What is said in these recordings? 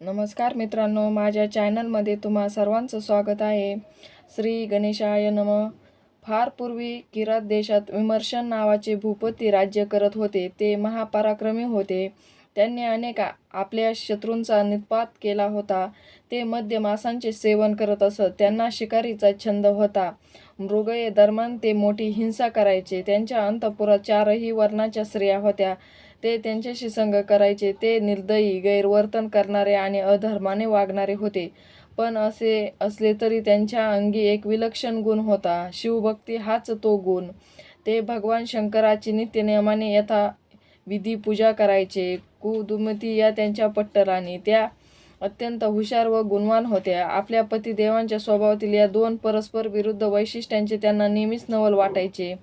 नमस्कार मित्रांनो माझ्या चॅनलमध्ये तुम्हा सर्वांचं स्वागत आहे. श्री गणेशाय नम. फार पूर्वी किरात देशात विमर्शन नावाचे भूपती राज्य करत होते. ते महापराक्रमी होते. त्यांनी अनेक आपल्या शत्रूंचा निपात केला होता. ते मध्य मांसांचे सेवन करत असत. त्यांना शिकारीचा छंद होता. मृगये दरम्यान ते मोठी हिंसा करायचे. त्यांच्या अंतपुरात चारही वर्णाच्या स्त्रिया होत्या. ते त्यांच्याशी संग करायचे. ते निर्दयी गैरवर्तन करणारे आणि अधर्माने वागणारे होते. पण असे असले तरी त्यांच्या अंगी एक विलक्षण गुण होता. शिवभक्ती हाच तो गुण. ते भगवान शंकराची नित्यनियमाने यथा विधी पूजा करायचे. कुदुमती या त्यांच्या पट्टराणी. त्या अत्यंत हुशार व गुणवान होत्या. आपल्या पतिदेवांच्या स्वभावातील या दोन परस्पर विरुद्ध वैशिष्ट्यांचे त्यांना नेहमीच नवल वाटायचे.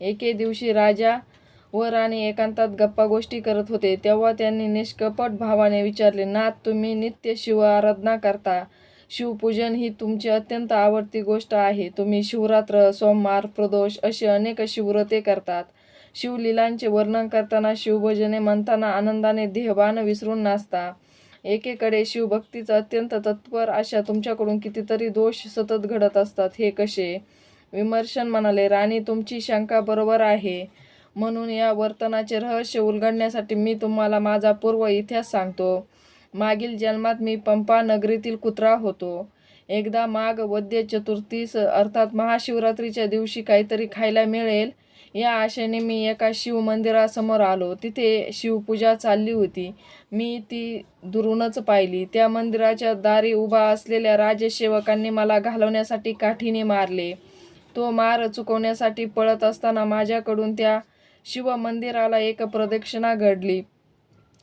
एके दिवशी राजा व राणी एकांतात गप्पा गोष्टी करत होते. तेव्हा त्यांनी निष्कपट भावाने विचारले नाथ तुम्ही नित्य शिव आराधना करता. शिवपूजन ही तुमची अत्यंत आवडती गोष्ट आहे. तुम्ही शिवरात्र सोमवार प्रदोष अशी अनेक शिवव्रते करतात. शिवलीलांचे वर्णन करताना शिवभजने म्हणताना आनंदाने देहभान विसरून नाचता. एकेकडे शिवभक्तीचं अत्यंत तत्पर अशा तुमच्याकडून कितीतरी दोष सतत घडत असतात. हे कसे? विमर्शन म्हणाले राणी तुमची शंका बरोबर आहे. म्हणून या वर्तनाचे रहस्य उलगडण्यासाठी मी तुम्हाला माझा पूर्व इतिहास सांगतो. मागील जन्मात मी पंपा नगरीतील कुत्रा होतो. एकदा माघ वद्य चतुर्थीस अर्थात महाशिवरात्रीच्या दिवशी काहीतरी खायला मिळेल या आशेने मी एका शिव मंदिरासमोर आलो. तिथे शिवपूजा चालली होती. मी ती दुरूनच पाहिली. त्या मंदिराच्या दारी उभा असलेल्या राजसेवकांनी मला घालवण्यासाठी काठीने मारले. तो मार चुकवण्यासाठी पळत असताना माझ्याकडून त्या शिव मंदिराला एक प्रदक्षिणा घडली.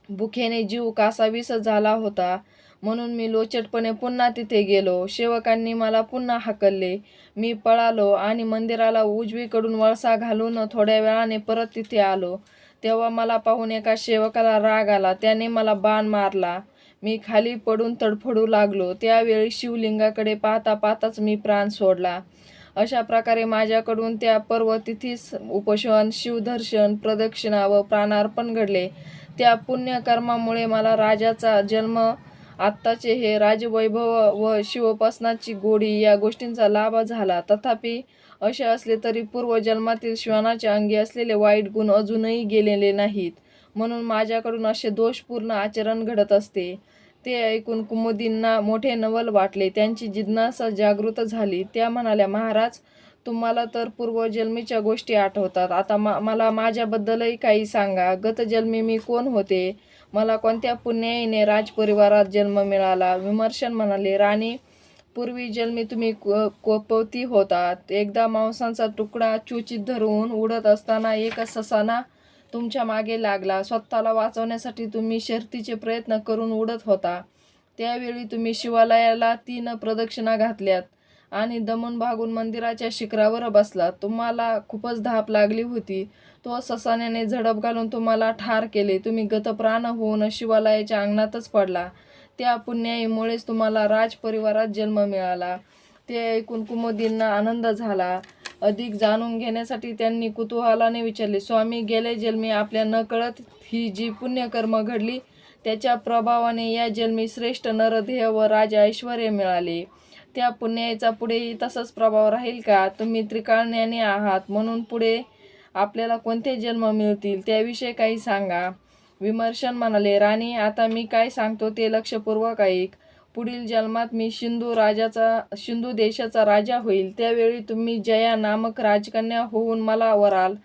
भुखेने जीव कासावीस झाला होता. म्हणून मी लोचटपणे पुन्हा तिथे गेलो. सेवकांनी मला पुन्हा हाकलले. मी पळालो आणि मंदिराला उजवीकडून वळसा घालून थोड्या वेळाने परत तिथे आलो. तेव्हा मला पाहून एका सेवकाला राग आला. त्याने मला बाण मारला. मी खाली पडून तडफडू लागलो. त्यावेळी शिवलिंगाकडे पाहता पाहताच मी प्राण सोडला. अशा प्रकारे माझ्याकडून त्या पर्वतिथीस उपोषण शिवदर्शन प्रदक्षिणा व प्राणार्पण घडले. त्या पुण्यकर्मामुळे मला राजाचा जन्म आत्ताचे हे राजवैभव व शिवोपासनाची गोडी या गोष्टींचा लाभ झाला. तथापि असे असले तरी पूर्वजन्मातील श्वानाच्या अंगी असलेले वाईट गुण अजूनही गेलेले नाहीत. म्हणून माझ्याकडून असे दोषपूर्ण आचरण घडत असते. ते ऐकून कुमुदींना मोठे नवल वाटले. त्यांची जिज्ञासा जागृत झाली. त्या म्हणाल्या महाराज तुम्हाला तर पूर्वजन्मीच्या गोष्टी आठवतात. आता मा मला माझ्याबद्दलही काही सांगा. गतजन्मी मी कोण होते? मला कोणत्या पुण्याईने राजपरिवारात जन्म मिळाला? विमर्शन म्हणाले राणी पूर्वी जन्मी तुम्ही कोपवती होतात. एकदा मांसाचा तुकडा चुचित धरून उडत असताना एक ससाना तुमच्या मागे लागला. स्वतःला वाचवण्यासाठी तुम्ही शर्तीचे प्रयत्न करून उडत होता. त्यावेळी तुम्ही शिवालयाला तीन प्रदक्षिणा घातल्यात आणि दमन भागून मंदिराच्या शिखरावर बसला. तुम्हाला खूपच धाप लागली होती. तो ससाण्याने झडप घालून तुम्हाला ठार केले. तुम्ही गतप्राण होऊन शिवालयाच्या अंगणातच पडला. त्या पुण्याईमुळेच तुम्हाला राजपरिवारात जन्म मिळाला. ते ऐकून कुमुदींना आनंद झाला. अधिक जाणून घेण्यासाठी त्यांनी कुतूहलाने विचारले स्वामी गेले जन्मी आपल्या नकळत ही जी पुण्यकर्म घडली त्याच्या प्रभावाने या जन्मी श्रेष्ठ नरदेह व राज ऐश्वर मिळाले. त्या पुण्याचा पुढेही तसाच प्रभाव राहील का? तुम्ही त्रिकाळज्ञानी आहात म्हणून पुढे आपल्याला कोणते जन्म मिळतील त्याविषयी काही सांगा. विमर्शन म्हणाले राणी आता मी काय सांगतो ते लक्षपूर्वक ऐक. पुढील जन्मात मी सिंधू राजाचा सिंधू देशाचा राजा होईल. त्यावेळी तुम्ही जया नामक राजकन्या होऊन मला वराल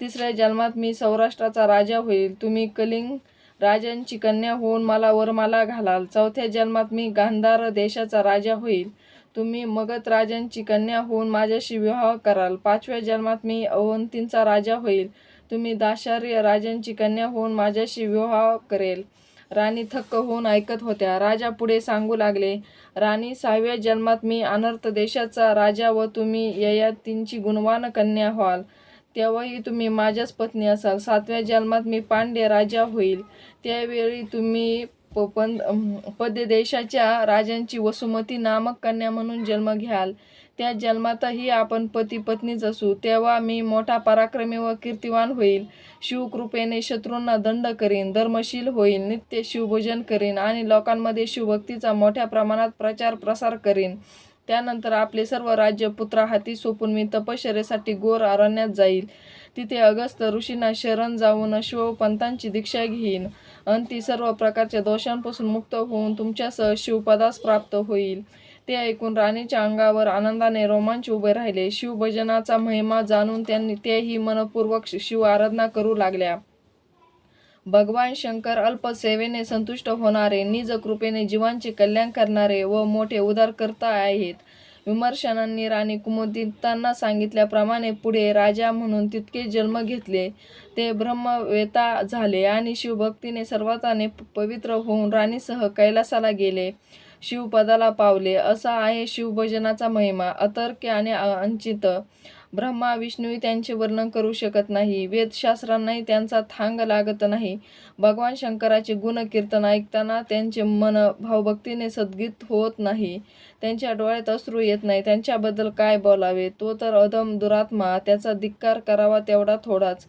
तिसऱ्या जन्मात मी सौराष्ट्राचा राजा होईल. तुम्ही कलिंग राजांची कन्या होऊन मला वरमाला घालाल. चौथ्या जन्मात मी गांधार देशाचा राजा होईल. तुम्ही मगध राजांची कन्या होऊन माझ्याशी विवाह कराल. पाचव्या जन्मात मी अवंतींचा राजा होईल. तुम्ही दाशार्य राजांची कन्या होऊन माझ्याशी विवाह करेल. राणी थक्क होऊन ऐकत होत्या. राजा पुढे सांगू लागले राणी सहाव्या जन्मात मी अनर्थ देशाचा राजा व तुम्ही ययातींची गुणवान कन्या व्हाल. तेव्हाही तुम्ही माझ्याच पत्नी असाल. सातव्या जन्मात मी पांड्य राजा होईल. त्यावेळी तुम्ही प पं पद्य देशाच्या राजांची वसुमती नामक कन्या म्हणून जन्म घ्याल. त्या जन्मातही आपण पती पत्नीच असू तेव्हा मी मोठा पराक्रमी व कीर्तिवान होईल. शिवकृपेने शत्रूंना दंड करीन धर्मशील होईल नित्य शिवभोजन करीन आणि लोकांमध्ये शिवभक्तीचा मोठ्या प्रमाणात प्रचार प्रसार करीन. त्यानंतर आपले सर्व राज्य पुत्रा हाती सोपून मी तपश्चर्यासाठी गोर अरण्यात जाईल. तिथे अगस्त ऋषींना शरण जाऊन शिवपंतांची दीक्षा घेईन. अंती ती सर्व प्रकारच्या दोषांपासून मुक्त होऊन तुमच्यासह शिवपदास प्राप्त होईल. ते ऐकून राणीच्या अंगावर आनंदाने रोमांच उभे राहिले. शिवभजनाचा महिमा जाणून त्यांनी तेही मनपूर्वक शिव आराधना करू लागल्या. भगवान शंकर अल्पसेवेने संतुष्ट होणारे निज कृपेने जीवांचे कल्याण करणारे व मोठे उदारकर्ता आहेत. विमर्शनांनी राणी कुमुदितांना सांगितल्याप्रमाणे पुढे राजा म्हणून तितके जन्म घेतले. ते ब्रह्मवेता झाले आणि शिवभक्तीने सर्वाताने पवित्र होऊन राणीसह कैलासाला गेले. शिवपदाला पावले. असा आहे शिवभजनाचा महिमा. अतर्क्य आणि अंचित. ब्रह्मा विष्णू त्यांचे वर्णन करू शकत नाही. वेदशास्त्रांनाही त्यांचा थांग लागत नाही. भगवान शंकराचे गुणकीर्तन ऐकताना त्यांचे मन भावभक्तीने सद्गीत होत नाही. त्यांच्या डोळ्यात अश्रू येत नाही. त्यांच्याबद्दल काय बोलावे? तो तर अधम दुरात्मा. त्याचा धिक्कार करावा तेवढा थोडाच.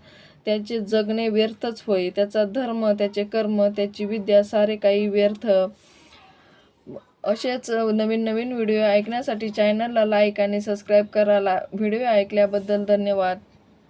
त्याचे जगणे व्यर्थच होय. त्याचा धर्म त्याचे कर्म त्याची विद्या सारे काही व्यर्थ. असेच नवीन नवीन व्हिडिओ ऐकण्यासाठी चॅनलला लाईक आणि सबस्क्राईब करायला व्हिडिओ ऐकल्याबद्दल धन्यवाद.